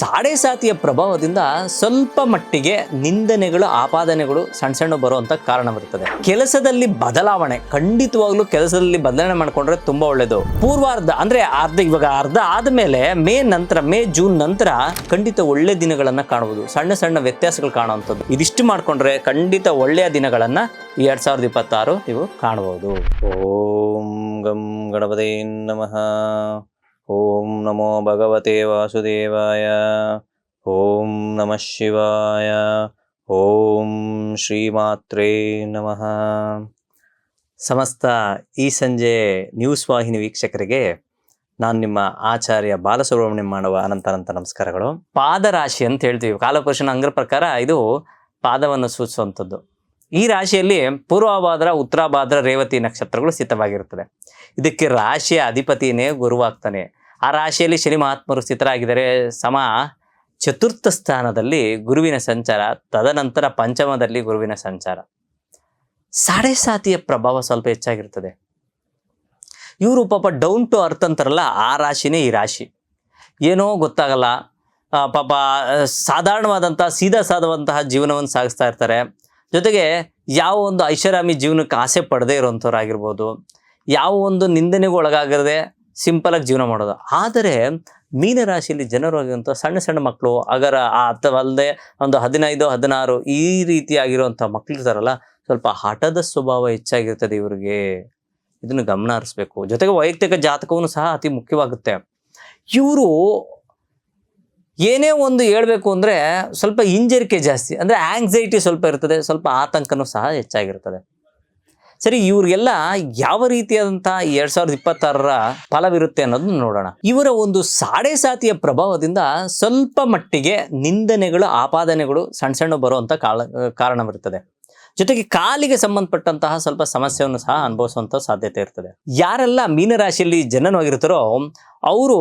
ಸಾಡೆ ಸಾತಿಯ ಪ್ರಭಾವದಿಂದ ಸ್ವಲ್ಪ ಮಟ್ಟಿಗೆ ನಿಂದನೆಗಳು, ಆಪಾದನೆಗಳು ಸಣ್ಣ ಸಣ್ಣ ಬರುವಂತ ಕಾರಣವಿರುತ್ತದೆ ಕೆಲಸದಲ್ಲಿ ಬದಲಾವಣೆ, ಖಂಡಿತವಾಗ್ಲೂ ಕೆಲಸದಲ್ಲಿ ಬದಲಾವಣೆ ಮಾಡ್ಕೊಂಡ್ರೆ ತುಂಬಾ ಒಳ್ಳೇದು. ಪೂರ್ವಾರ್ಧ ಅಂದ್ರೆ ಅರ್ಧ, ಇವಾಗ ಅರ್ಧ ಆದ್ಮೇಲೆ ಮೇ ನಂತರ, ಮೇ ಜೂನ್ ನಂತರ ಖಂಡಿತ ಒಳ್ಳೆ ದಿನಗಳನ್ನ ಕಾಣಬಹುದು. ಸಣ್ಣ ಸಣ್ಣ ವ್ಯತ್ಯಾಸಗಳು ಕಾಣುವಂಥದ್ದು. ಇದಿಷ್ಟು ಮಾಡ್ಕೊಂಡ್ರೆ ಖಂಡಿತ ಒಳ್ಳೆಯ ದಿನಗಳನ್ನ ಎರಡ್ ಸಾವಿರದ ಇಪ್ಪತ್ತಾರು ನೀವು ಕಾಣಬಹುದು. ಓಂ ಗಂ ಗಣಪತಿ ನಮಃ. ಓಂ ನಮೋ ಭಗವತೆ ವಾಸುದೇವಾಯ. ಓಂ ನಮಃ ಶಿವಾಯ. ಓಂ ಶ್ರೀಮಾತ್ರೇ ನಮಃ. ಸಮಸ್ತ ಈ ಸಂಜೆ ನ್ಯೂಸ್ ವಾಹಿನಿ ವೀಕ್ಷಕರಿಗೆ ನಾನು ನಿಮ್ಮ ಆಚಾರ್ಯ ಬಾಲಸುಬ್ರಹ್ಮಣ್ಯ ಮಾಡುವ ಅನಂತ ಅನಂತ ನಮಸ್ಕಾರಗಳು. ಪಾದರಾಶಿ ಅಂತ ಹೇಳ್ತೀವಿ. ಕಾಲಪುರುಷನ ಅಂಗ್ರ ಪ್ರಕಾರ ಇದು ಪಾದವನ್ನು ಸೂಚಿಸುವಂಥದ್ದು. ಈ ರಾಶಿಯಲ್ಲಿ ಪೂರ್ವಭಾದ್ರ ಉತ್ತರಾಭಾದ್ರ ರೇವತಿ ನಕ್ಷತ್ರಗಳು ಸ್ಥಿತವಾಗಿರುತ್ತದೆ ಇದಕ್ಕೆ ರಾಶಿಯ ಅಧಿಪತಿಯೇ ಗುರುವಾಗ್ತಾನೆ. ಆ ರಾಶಿಯಲ್ಲಿ ಶನಿ ಮಹಾತ್ಮರು ಸ್ಥಿತರಾಗಿದ್ದಾರೆ ಸಮ ಚತುರ್ಥ ಸ್ಥಾನದಲ್ಲಿ ಗುರುವಿನ ಸಂಚಾರ, ತದನಂತರ ಪಂಚಮದಲ್ಲಿ ಗುರುವಿನ ಸಂಚಾರ. ಸಾಡೆ ಸಾತಿಯ ಪ್ರಭಾವ ಸ್ವಲ್ಪ ಹೆಚ್ಚಾಗಿರ್ತದೆ. ಇವರು ಪಾಪ ಡೌನ್ ಟು ಅರ್ತ್ ಅಂತಾರಲ್ಲ, ಆ ರಾಶಿನೇ ಈ ರಾಶಿ. ಏನೋ ಗೊತ್ತಾಗಲ್ಲ. ಪಾಪ ಸಾಧಾರಣವಾದಂತಹ, ಸೀದಾ ಸಾಧುವಂತಹ ಜೀವನವನ್ನು ಸಾಗಿಸ್ತಾ ಇರ್ತಾರೆ. ಜೊತೆಗೆ ಯಾವ ಒಂದು ಐಷಾರಾಮಿ ಜೀವನಕ್ಕೆ ಆಸೆ ಪಡದೇ ಇರುವಂಥವ್ರಾಗಿರ್ಬೋದು. ಯಾವ ಒಂದು ನಿಂದನೆಗೂ ಒಳಗಾಗದೆ ಸಿಂಪಲ್ ಆಗಿ ಜೀವನ ಮಾಡೋದು. ಆದರೆ ಮೀನರಾಶಿಯಲ್ಲಿ ಜನರು ಆಗಿರುವಂಥ ಸಣ್ಣ ಸಣ್ಣ ಮಕ್ಕಳು, ಅಗರ ಅಥವಾ ಒಂದು ಹದಿನೈದು, ಹದಿನಾರು ಈ ರೀತಿಯಾಗಿರುವಂಥ ಮಕ್ಳು ಇರ್ತಾರಲ್ಲ, ಸ್ವಲ್ಪ ಹಠದ ಸ್ವಭಾವ ಹೆಚ್ಚಾಗಿರ್ತದೆ ಇವರಿಗೆ. ಇದನ್ನು ಗಮನ ಹರಿಸ್ಬೇಕು. ಜೊತೆಗೆ ವೈಯಕ್ತಿಕ ಜಾತಕವನ್ನು ಸಹ ಅತಿ ಮುಖ್ಯವಾಗುತ್ತೆ. ಇವರು ಏನೇ ಒಂದು ಹೇಳಬೇಕು ಅಂದರೆ ಸ್ವಲ್ಪ ಹಿಂಜರಿಕೆ ಜಾಸ್ತಿ. ಅಂದರೆ ಆಂಗ್ಸೈಟಿ ಸ್ವಲ್ಪ ಇರ್ತದೆ, ಸ್ವಲ್ಪ ಆತಂಕನೂ ಸಹ ಹೆಚ್ಚಾಗಿರ್ತದೆ. ಸರಿ, ಇವ್ರಿಗೆಲ್ಲ ಯಾವ ರೀತಿಯಾದಂತಹ ಎರಡ್ ಸಾವಿರದ ಇಪ್ಪತ್ತಾರರ ಫಲವಿರುತ್ತೆ ಅನ್ನೋದನ್ನ ನೋಡೋಣ. ಇವರ ಒಂದು ಸಾಡೆ ಸಾತಿಯ ಪ್ರಭಾವದಿಂದ ಸ್ವಲ್ಪ ಮಟ್ಟಿಗೆ ನಿಂದನೆಗಳು, ಆಪಾದನೆಗಳು ಸಣ್ಣ ಸಣ್ಣ ಬರುವಂತ ಕಾಲ, ಕಾರಣವಿರ್ತದೆ. ಜೊತೆಗೆ ಕಾಲಿಗೆ ಸಂಬಂಧಪಟ್ಟಂತಹ ಸ್ವಲ್ಪ ಸಮಸ್ಯೆಯನ್ನು ಸಹ ಅನುಭವಿಸುವಂತ ಸಾಧ್ಯತೆ ಇರ್ತದೆ. ಯಾರೆಲ್ಲ ಮೀನರಾಶಿಯಲ್ಲಿ ಜನನವಾಗಿರ್ತಾರೋ, ಅವರು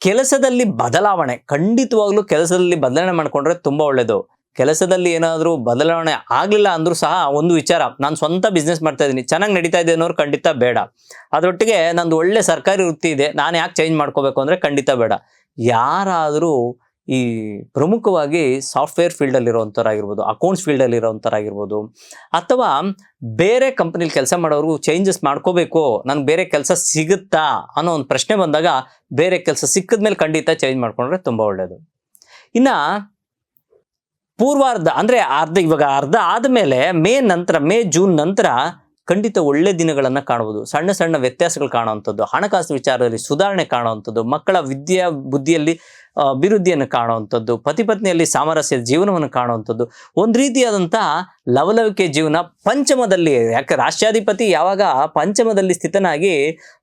ಕೆಲಸದಲ್ಲಿ ಬದಲಾವಣೆ, ಖಂಡಿತವಾಗ್ಲೂ ಕೆಲಸದಲ್ಲಿ ಬದಲಾವಣೆ ಮಾಡಿಕೊಂಡ್ರೆ ತುಂಬಾ ಒಳ್ಳೇದು. ಕೆಲಸದಲ್ಲಿ ಏನಾದರೂ ಬದಲಾವಣೆ ಆಗಲಿಲ್ಲ ಅಂದರೂ ಸಹ ಒಂದು ವಿಚಾರ. ನಾನು ಸ್ವಂತ ಬಿಸ್ನೆಸ್ ಮಾಡ್ತಾ ಇದ್ದೀನಿ. ಚೆನ್ನಾಗಿ ನಡೀತಾ ಇದೆ ಅನ್ನೋರು ಖಂಡಿತ ಬೇಡ. ಅದರೊಟ್ಟಿಗೆ ನಂದು ಒಳ್ಳೆ ಸರ್ಕಾರಿ ವೃತ್ತಿ ಇದೆ. ನಾನು ಯಾಕೆ ಚೇಂಜ್ ಮಾಡ್ಕೋಬೇಕು ಅಂದರೆ ಖಂಡಿತ ಬೇಡ. ಯಾರಾದರೂ ಈ ಪ್ರಮುಖವಾಗಿ ಸಾಫ್ಟ್ವೇರ್ ಫೀಲ್ಡಲ್ಲಿರೋವಂಥವ್ರಾಗಿರ್ಬೋದು ಅಕೌಂಟ್ಸ್ ಫೀಲ್ಡಲ್ಲಿರೋವಂಥವ್ರಾಗಿರ್ಬೋದು ಅಥವಾ ಬೇರೆ ಕಂಪ್ನಿಲಿ ಕೆಲಸ ಮಾಡೋರು ಚೇಂಜಸ್ ಮಾಡ್ಕೋಬೇಕು, ನನಗೆ ಬೇರೆ ಕೆಲಸ ಸಿಗುತ್ತಾ ಅನ್ನೋ ಒಂದು ಪ್ರಶ್ನೆ ಬಂದಾಗ ಬೇರೆ ಕೆಲಸ ಸಿಕ್ಕಿದ್ಮೇಲೆ ಖಂಡಿತ ಚೇಂಜ್ ಮಾಡ್ಕೊಂಡ್ರೆ ತುಂಬ ಒಳ್ಳೆಯದು ಇನ್ನು ಪೂರ್ವಾರ್ಧ, ಅಂದರೆ ಅರ್ಧ, ಇವಾಗ ಅರ್ಧ ಆದಮೇಲೆ ಮೇ ನಂತರ, ಮೇ ಜೂನ್ ನಂತರ ಖಂಡಿತ ಒಳ್ಳೆ ದಿನಗಳನ್ನು ಕಾಣಬಹುದು ಸಣ್ಣ ಸಣ್ಣ ವ್ಯತ್ಯಾಸಗಳು ಕಾಣುವಂಥದ್ದು. ಹಣಕಾಸು ವಿಚಾರದಲ್ಲಿ ಸುಧಾರಣೆ ಕಾಣುವಂಥದ್ದು. ಮಕ್ಕಳ ವಿದ್ಯಾ ಬುದ್ಧಿಯಲ್ಲಿ ಅಭಿವೃದ್ಧಿಯನ್ನು ಕಾಣುವಂಥದ್ದು. ಪತಿ ಪತ್ನಿಯಲ್ಲಿ ಸಾಮರಸ್ಯದ ಜೀವನವನ್ನು ಕಾಣುವಂಥದ್ದು. ಒಂದು ರೀತಿಯಾದಂಥ ಲವಲವಿಕೆ ಜೀವನ ಪಂಚಮದಲ್ಲಿ, ಯಾಕೆ ರಾಷ್ಟ್ರಾಧಿಪತಿ ಯಾವಾಗ ಪಂಚಮದಲ್ಲಿ ಸ್ಥಿತನಾಗಿ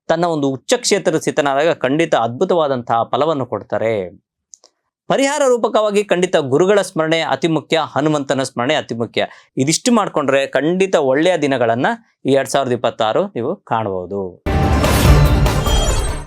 ತನ್ನ ಒಂದು ಉಚ್ಚ ಕ್ಷೇತ್ರದ ಸ್ಥಿತನಾದಾಗ ಖಂಡಿತ ಅದ್ಭುತವಾದಂತಹ ಫಲವನ್ನು ಕೊಡ್ತಾರೆ. ಪರಿಹಾರ ರೂಪಕವಾಗಿ ಖಂಡಿತ ಗುರುಗಳ ಸ್ಮರಣೆ ಅತಿ ಮುಖ್ಯ, ಹನುಮಂತನ ಸ್ಮರಣೆ ಅತಿ ಮುಖ್ಯ. ಇದಿಷ್ಟು ಮಾಡಿಕೊಂಡ್ರೆ ಖಂಡಿತ ಒಳ್ಳೆಯ ದಿನಗಳನ್ನು ಈ ಎರಡ್ ಸಾವಿರದ ಇಪ್ಪತ್ತಾರು ನೀವು ಕಾಣಬಹುದು.